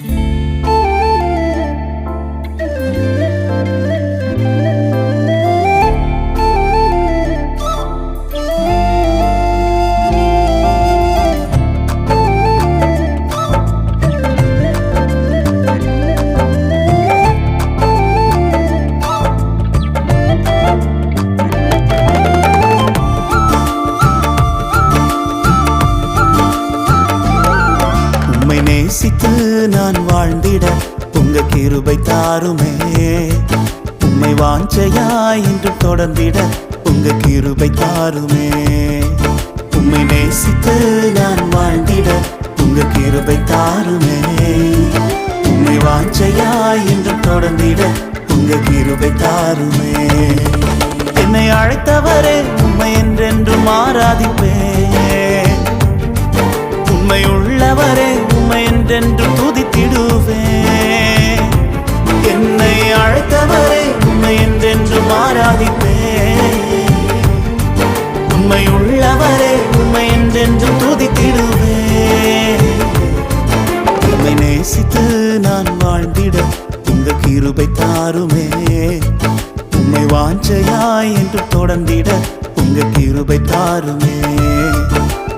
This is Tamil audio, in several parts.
உம்மை கிருபை தாருமே. உம்மை வாஞ்சையாய் என்று தொடர்ந்திட உங்க கிருபை தாருமே. உம்மை நேசித்து நான் வாழ்ந்திட உங்க கிருபை தாருமே. உம்மை வாஞ்சையாய் என்று தொடர்ந்திட உங்க கிருபை தாருமே. என்னை அழைத்தவரே உண்மை என்றென்றும் ஆராதிப்பேன் உண்மை உள்ளவரே உண்மை என்றென்று துதித்திடுவேன். என்னை அழைத்தவரே உண்மை என்றென்றும் ஆராதிப்பேன். உண்மை உள்ளவரே உண்மை என்றென்றும் துதித்திடுவேன். உண்மை நேசித்து நான் வாழ்ந்திட உங்க கிருபை தாருமே. உண்மை வாஞ்சையாய் என்று தொடர்ந்திட உங்க கிருபை தாருமே.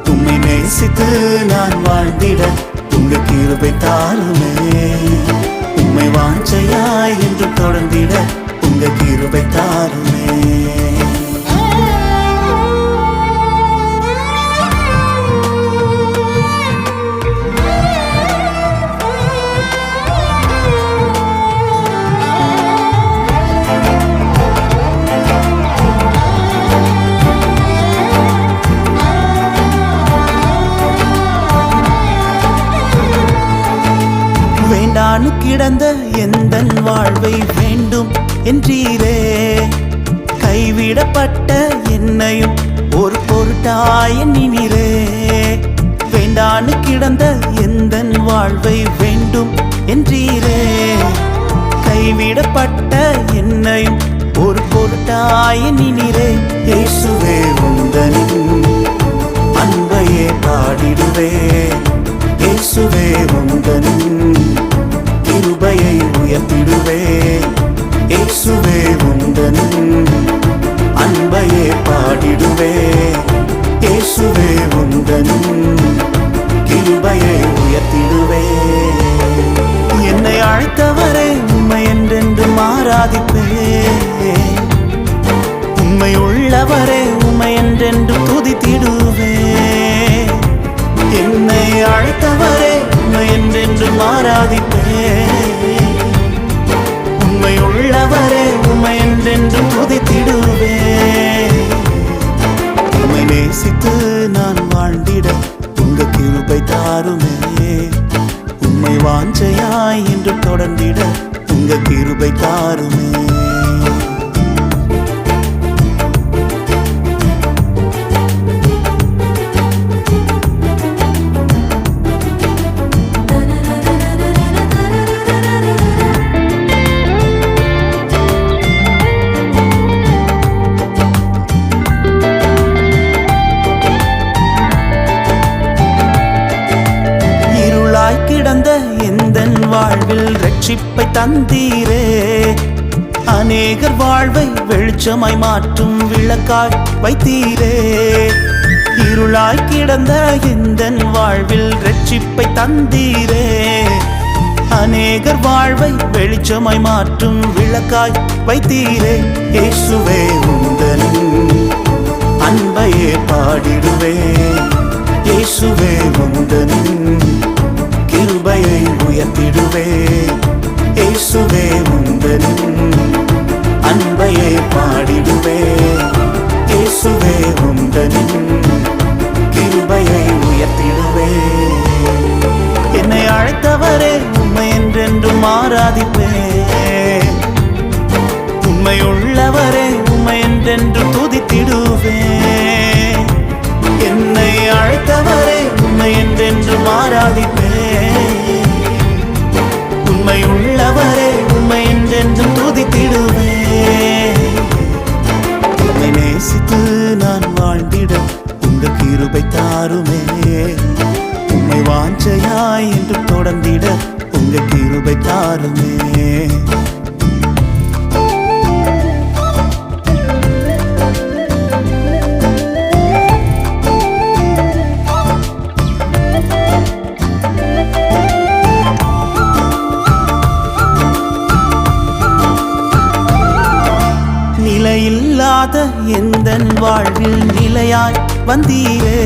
உண்மை நேசித்து நான் வாழ்ந்திட உங்க கிருபை தாருமே. வாஞ்சையாய் என்று தொடர்ந்திட உங்க கிருபை தாருமே. வேண்டான்னு கிடந்த எந்த வாழ்வை வேண்டும் என்றீரே. கைவிடப்பட்ட என்னையும் ஒரு பொருட்டாய நினிரே. வேண்டானு கிடந்த எந்த வாழ்வை வேண்டும் என்றீரே. கைவிடப்பட்ட என்னையும் ஒரு பொருட்டாய நினிரே. இயேசுவே உந்தனின் அன்பையே பாடிடுவே. இயேசுவே உந்தனின் உயர்த்திடுவே உயர்த்திடுவேன். இயேசுவே உந்தனின் அன்பையே பாடிடுவே இயேசுவே உந்தனின் கிருபையை உயர்த்திடுவே என்னை அழைத்தவரே உண்மை என்றென்று மாறாதிப்பே உண்மை உள்ளவரே உண்மை என்றென்று துதித்திடுவே என்னை அழைத்தவரே உண்மை என்றென்று மாறாதிப்பே உள்ளவரே உமை என்றென்று துதித்திடுவே உமை நேசித்து நான் வாழ்ந்திட உங்க கிருபை தாருமே. உண்மை வாஞ்சையாய் என்று தொடர்ந்திட உங்க கிருபை தாருமே. தந்தீரே. அநேகர் வாழ்வை வெளிச்சமாய் மாற்றும் விளக்காய் வைத்தீரே. இருளாய் கிடந்த இந்த வாழ்வில் ரட்சிப்பை தந்தீரே. அநேகர் வாழ்வை வெளிச்சமாய் மாற்றும் விளக்காய் வைத்தீரே. இயேசுவே உந்தனின் அன்பையே பாடிடுவே. இயேசுவே உந்தனின் கிருபையை உயர்த்திடுவே. இயேசுவே உந்தனின் அன்பையே பாடிடுவே இயேசுவே உந்தனின் கிருபையை உயர்த்திடுவே என்னை அழைத்தவரே உண்மை என்றென்றும் ஆராதிப்பேன். என்று தொடர்ந்திட உங்க கிருபை தாருமே. நிலையில்லாத எந்த வாழ்வில் நிலையாய் வந்தீரே.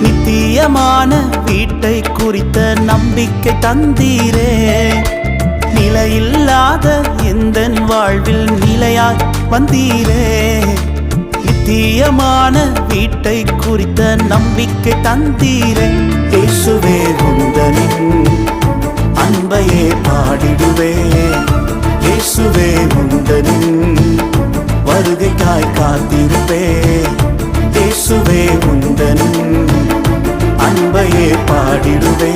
நித்தியமான வீட்டை குறித்த நம்பிக்கை தந்தீரே. நிலையில்லாத எந்த வாழ்வில் நிலையாய் வந்தீரே. நித்தியமான வீட்டை குறித்த நம்பிக்கை தந்தீரே. இயேசுவே உந்தனின் அன்பையே பாடிடுவே. இயேசுவே உந்தனின் பாடிடுவே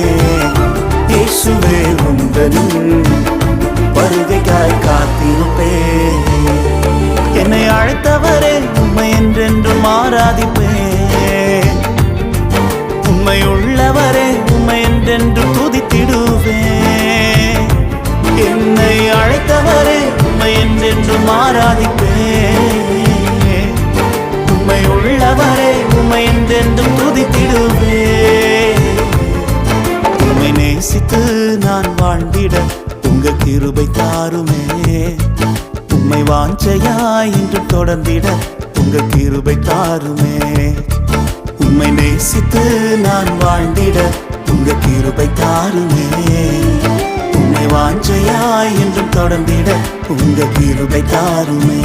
இயேசுவே உந்தனின் வருகைக்காய் காத்திருப்பே. என்னை அழைத்தவரே உண்மை என்றென்று ஆராதிப்பேன் உண்மை உள்ளவரே உண்மை என்றென்று துதித்திடுவேன் என்னை அழைத்தவரே உண்மை என்றென்று ஆராதிப்பேன் உண்மை உள்ளவரே உண்மை என்றென்றும் துதித்திடுவேன் உம்மை நேசித்து நான் வாழ்ந்திட உங்க கிருபை தாருமே. உம்மை வாஞ்சையாய் என்று தொடர்ந்திட உங்க கிருபை தாருமே. உம்மை நேசித்து நான் வாழ்ந்திட உங்க கிருபை தாருமே. உம்மை வாஞ்சையாய் என்றும் தொடர்ந்திட உங்க கிருபை தாருமே.